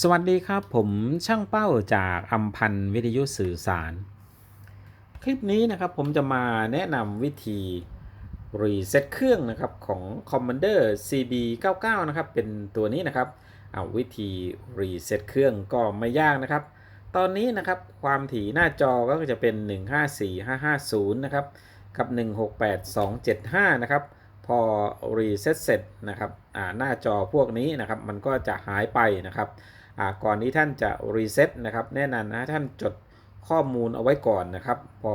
สวัสดีครับผมช่างเป้าจากอัมพันวิทยุสื่อสาร คลิปนี้นะครับผมจะมาแนะนำวิธีรีเซ็ตเครื่องนะครับของ Commander CB 99 นะครับเป็นตัวนี้นะครับเอาวิธีรีเซ็ตเครื่องก็ไม่ยากนะครับ ตอนนี้นะครับความถี่หน้าจอก็จะเป็น 154550 นะครับ กับ 168275 นะครับ พอรีเซ็ตเสร็จนะครับหน้าจอพวกนี้นะครับมันก็จะหายไปนะครับ ก่อนที่ท่านจะรีเซ็ตนะครับแนะนำนะท่านจดข้อมูลเอาไว้ก่อนนะครับ พอ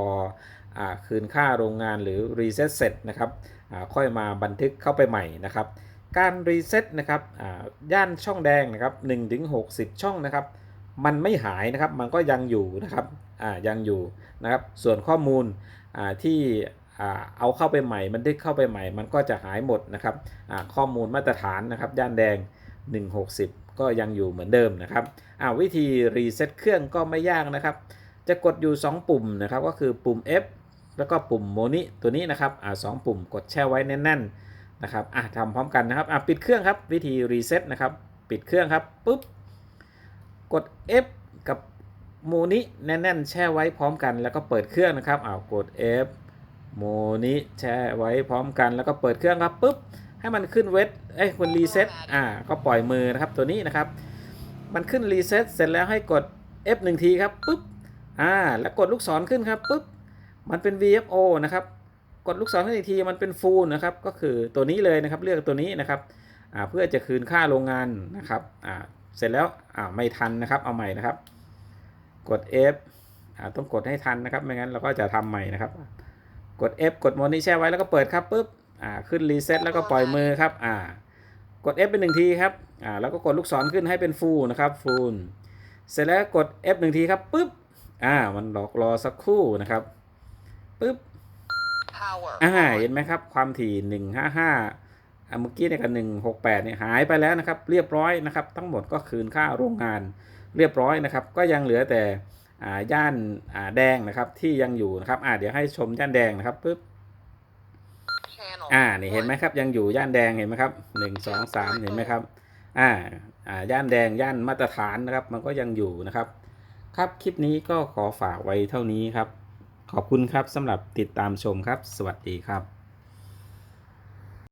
อคืนค่าโรงงานหรือรีเซ็ตเสร็จนะครับค่อยมาบันทึกเข้าไปใหม่นะครับการรีเซ็ตนะครับย่านช่องแดงนะครับ1ถึง60 ช่องนะครับ มันไม่หายนะครับ มันก็ยังอยู่นะครับยังอยู่นะครับ ส่วนข้อมูลที่เอาเข้าไปใหม่บันทึกเข้าไปใหม่ มันก็จะหายหมดนะครับข้อมูลมาตรฐานนะครับ ย่านแดง 160 ก็ยังอยู่เหมือนเดิมนะครับอ่าวิธีรีเซ็ตเครื่องก็ไม่ยากนะครับ จะกดอยู่ 2 ปุ่มนะครับก็คือปุ่ม F แล้วก็ปุ่มโมนิตัวนี้นะครับอ่าสองปุ่มกดแช่ไว้แน่นๆนะครับอะทำพร้อมกันนะครับอะปิดเครื่องครับวิธีรีเซ็ตนะครับปิดเครื่องครับปุ๊บกด F กับโมนิแน่นๆ แช่ไว้พร้อมกันแล้วก็เปิดเครื่องนะครับอ้าวกด F โมนิแช่ไว้พร้อมกันแล้วก็เปิดเครื่องครับปุ๊บ ให้มันขึ้นเวทเอ้ยคุณรีเซ็ตอ่า ก็ปล่อยมือนะครับตัวนี้นะครับ มันขึ้นรีเซ็ตเสร็จแล้วให้กด F 1ทีครับปุ๊บ อ่า แล้วกดลูกศรขึ้นครับปุ๊บ มันเป็น VFO นะครับ กดลูกศรขึ้นอีกทีมันเป็นฟูลนะครับ ก็คือตัวนี้เลยนะครับ เลือกตัวนี้นะครับ อ่า เพื่อจะคืนค่าโรงงานนะครับ อ่า เสร็จแล้ว อ่า ไม่ทันนะครับ เอาใหม่นะครับ กด F อ่า ต้องกดให้ทันนะครับ ไม่งั้นเราก็จะทำใหม่นะครับ กด F กดโมนี่แช่ไว้แล้วก็เปิดครับปุ๊บ อ่าขึ้นรีเซ็ตแล้วก็ปล่อยมือครับอ่ากด F เป็นหนึ่งทีครับอ่าแล้วก็กดลูกศรขึ้นให้เป็นฟูลนะครับฟูลเสร็จแล้วกด F หนึ่งทีครับปุ๊บอ่ามันรอรอสักครู่นะครับปุ๊บ power อ่า on เห็นไหมครับ ความถี่155อ่าเมื่อกี้เนี่ยกับ168เนี่ยหายไปแล้วนะครับ เรียบร้อยนะครับ ทั้งหมดก็คืนค่าโรงงานเรียบร้อยนะครับ ก็ยังเหลือแต่อ่าย่านอ่าแดงนะครับที่ยังอยู่นะครับอ่าเดี๋ยวให้ชมย่านแดงนะครับปุ๊บ channel อ่านี่เห็นไหมครับ ยังอยู่ย่านแดงเห็นไหมครับหนึ่งสองสามเห็นไหมครับ อ่าอ่าย่านแดงย่านมาตรฐานนะครับ มันก็ยังอยู่นะครับ ครับคลิปนี้ก็ขอฝากไว้เท่านี้ครับ ขอบคุณครับสำหรับติดตามชมครับ สวัสดีครับ